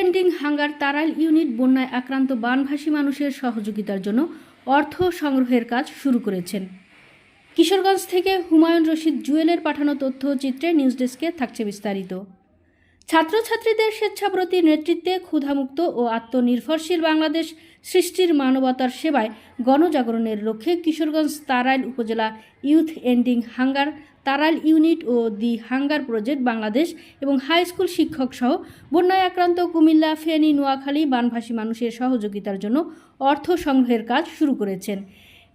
Ending hunger Tarail unit বন্যায় আক্রান্ত বানভাসী মানুষের সহযোগিতার জন্য অর্থ সংগ্রহের কাজ শুরু করেছেন। কিশোরগঞ্জ থেকে হুমায়ুন রশিদ, জুয়েলের পাঠানো তথ্য চিত্রে নিউজ ডেস্কে থাকছে বিস্তারিত। ছাত্রছাত্রীদের স্বেচ্ছাব্রতী নেতৃত্বে ক্ষুধামুক্ত ও আত্মনির্ভরশীল বাংলাদেশ সৃষ্টির মানবতার সেবায় গণজাগরণের লক্ষ্যে কিশোরগঞ্জ তারাইল উপজেলা youth ending hunger, Tarail unit O the hunger project Bangladesh এবং হাই স্কুল শিক্ষক সহ বন্যায় আক্রান্ত কুমিল্লা, ফেনী, নোয়াখালী, বানভাসী মানুষের সহযোগিতার জন্য অর্থ সংগ্রহের কাজ শুরু করেছেন।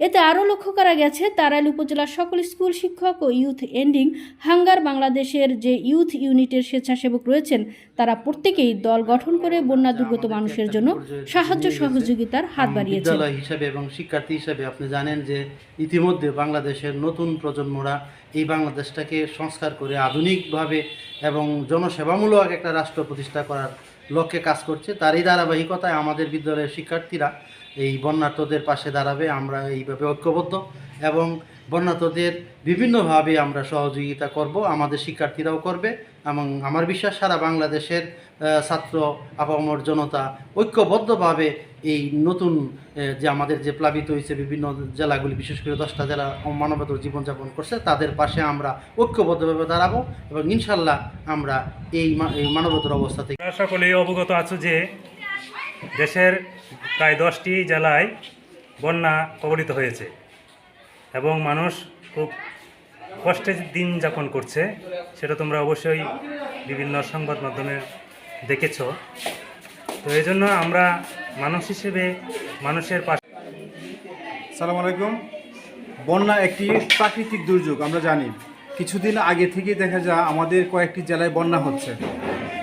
এতে আরও লক্ষ্য করা গেছে তারাইল উপজেলার সকল স্কুল শিক্ষক ও ইউথ এন্ডিং হাঙ্গার বাংলাদেশের যে ইউথ ইউনিটের স্বেচ্ছাসেবক রয়েছেন তারা প্রত্যেকেই দল গঠন করে বন্যা দুর্গত মানুষের জন্য সাহায্য সহযোগিতার হাত বাড়িয়েছেন। বিদ্যালয় হিসাবে এবং শিক্ষার্থী হিসাবে আপনি জানেন যে ইতিমধ্যে বাংলাদেশের নতুন প্রজন্মরা এই বাংলাদেশটাকে সংস্কার করে আধুনিকভাবে এবং জনসেবামূলক একটা রাষ্ট্র প্রতিষ্ঠা করার লক্ষ্যে কাজ করছে। তারই ধারাবাহিকতায় আমাদের বিদ্যালয়ের শিক্ষার্থীরা এই বন্যার্থদের পাশে দাঁড়াবে, আমরা এইভাবে ঐক্যবদ্ধ এবং বন্যার্থদের বিভিন্নভাবে আমরা সহযোগিতা করব, আমাদের শিক্ষার্থীরাও করবে এবং আমার বিশ্বাস সারা বাংলাদেশের ছাত্র আপামর জনতা ঐক্যবদ্ধভাবে এই নতুন যে আমাদের যে প্লাবিত হয়েছে বিভিন্ন জেলাগুলি, বিশেষ করে দশটা জেলা মানবতর জীবনযাপন করছে, তাদের পাশে আমরা ঐক্যবদ্ধভাবে দাঁড়াবো এবং ইনশাল্লাহ আমরা এই মানবতর অবস্থা থেকে সকলেই অবগত আছো যে দেশের প্রায় দশটি জেলায় বন্যা কবলিত হয়েছে এবং মানুষ খুব কষ্টে দিন যাপন করছে, সেটা তোমরা অবশ্যই বিভিন্ন সংবাদ মাধ্যমে দেখেছ। তো এই জন্য আমরা মানুষ হিসেবে মানুষের পাশে সালাম আলাইকুম। বন্যা একটি প্রাকৃতিক দুর্যোগ, আমরা জানি। কিছুদিন আগে থেকেই দেখা যায় আমাদের কয়েকটি জেলায় বন্যা হচ্ছে,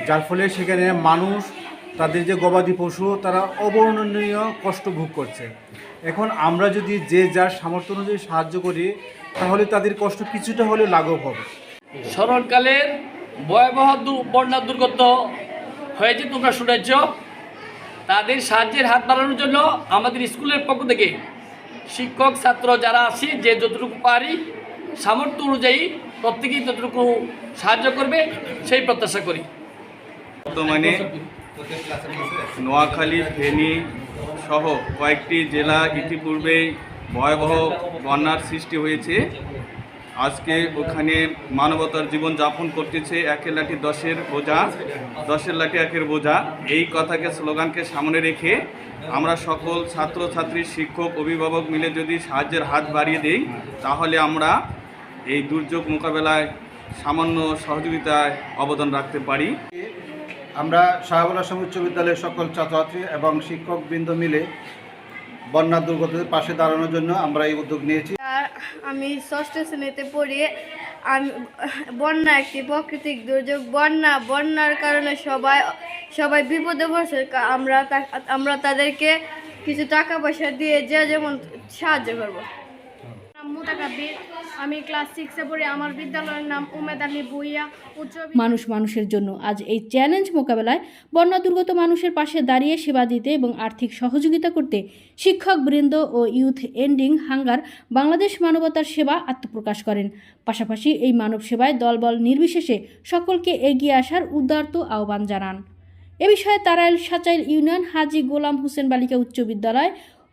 যার ফলে সেখানে মানুষ তাদের যে গবাদি পশু তারা অবর্ণনীয় কষ্ট ভোগ করছে। এখন আমরা যদি যে যার সামর্থ্য অনুযায়ী সাহায্য করি তাহলে তাদের কষ্ট কিছুটা হলেও লাঘব হবে। স্মরণকালের ভয়াবহ দু- বন্যা দুর্গত হয়েছে তোমরা শুনেছ। তাদের সাহায্যের হাত বাড়ানোর জন্য আমাদের স্কুলের পক্ষ থেকে শিক্ষক ছাত্র যারা আছি যে যতটুকু পারি সামর্থ্য অনুযায়ী প্রত্যেকেই ততটুকু সাহায্য করবে সেই প্রত্যাশা করি। বর্তমানে নোয়াখালী ফেনী সহ কয়েকটি জেলা ইতিপূর্বেই ভয়াবহ বন্যার সৃষ্টি হয়েছে। আজকে ওখানে মানবতার জীবন যাপন করতেছে একের লাঠি, দশের বোঝা, দশের লাঠি, একের বোঝা। এই কথাকে, স্লোগানকে সামনে রেখে আমরা সকল ছাত্র ছাত্রী শিক্ষক, অভিভাবক মিলে যদি সাহায্যের হাত বাড়িয়ে দিই, তাহলে আমরা এই দুর্যোগ মোকাবেলায় সামান্য সহযোগিতায় অবদান রাখতে পারি। আমরা আসাম উচ্চ বিদ্যালয়ের সকল ছাত্রছাত্রী এবং শিক্ষকবৃন্দ মিলে বন্যা দুর্গতদের পাশে দাঁড়ানোর জন্য আমরা এই উদ্যোগ নিয়েছি। আমি ষষ্ঠ শ্রেণীতে পড়ি আমি বন্যা একটি প্রাকৃতিক দুর্যোগ। বন্যা, বন্যার কারণে সবাই সবাই বিপদে কা- আমরা আমরা তাদেরকে কিছু টাকা পয়সা দিয়ে যে যেমন সাহায্য করব। আমি ক্লাস আমার বিদ্যালয়ের নাম মানুষ মানুষের জন্য আজ এই চ্যালেঞ্জ মোকাবেলায় বন্যা দুর্গত মানুষের পাশে দাঁড়িয়ে সেবা দিতে এবং আর্থিক সহযোগিতা করতে শিক্ষক বৃন্দ ও ইউথ এন্ডিং হাঙ্গার বাংলাদেশ মানবতার সেবা আত্মপ্রকাশ করেন। পাশাপাশি এই মানব সেবায় দলবল নির্বিশেষে সকলকে এগিয়ে আসার উদার্ত আহ্বান জানান। এ বিষয়ে তারাইল সাচাইল ইউনিয়ন হাজি গোলাম হোসেন বালিকা উচ্চ বিদ্যালয়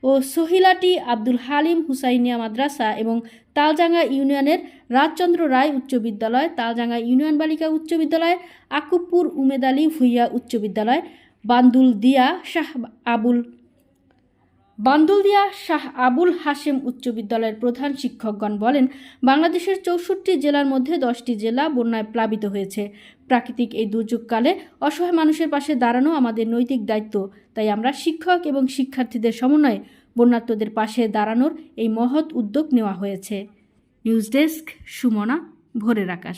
ও সহিলাটি আব্দুল হালিম হুসাইনিয়া মাদ্রাসা এবং তালজাঙ্গা ইউনিয়নের রাজচন্দ্র রায় উচ্চ বিদ্যালয়, তালজাঙ্গা ইউনিয়ন বালিকা উচ্চ বিদ্যালয় আকুবপুর উমেদ আলী ভুইয়া উচ্চ বিদ্যালয়, বান্দুল দিয়া শাহ আবুল বান্দুলদিয়া শাহ আবুল হাশেম উচ্চ বিদ্যালয়ের প্রধান শিক্ষকগণ বলেন, বাংলাদেশের চৌষট্টি জেলার মধ্যে দশটি জেলা বন্যায় প্লাবিত হয়েছে। প্রাকৃতিক এই দুর্যোগকালে অসহায় মানুষের পাশে দাঁড়ানো আমাদের নৈতিক দায়িত্ব। তাই আমরা শিক্ষক এবং শিক্ষার্থীদের সমন্বয়ে বন্যার্তদের পাশে দাঁড়ানোর এই মহৎ উদ্যোগ নেওয়া হয়েছে। নিউজ ডেস্ক, সুমনা, ভোরের আকাশ।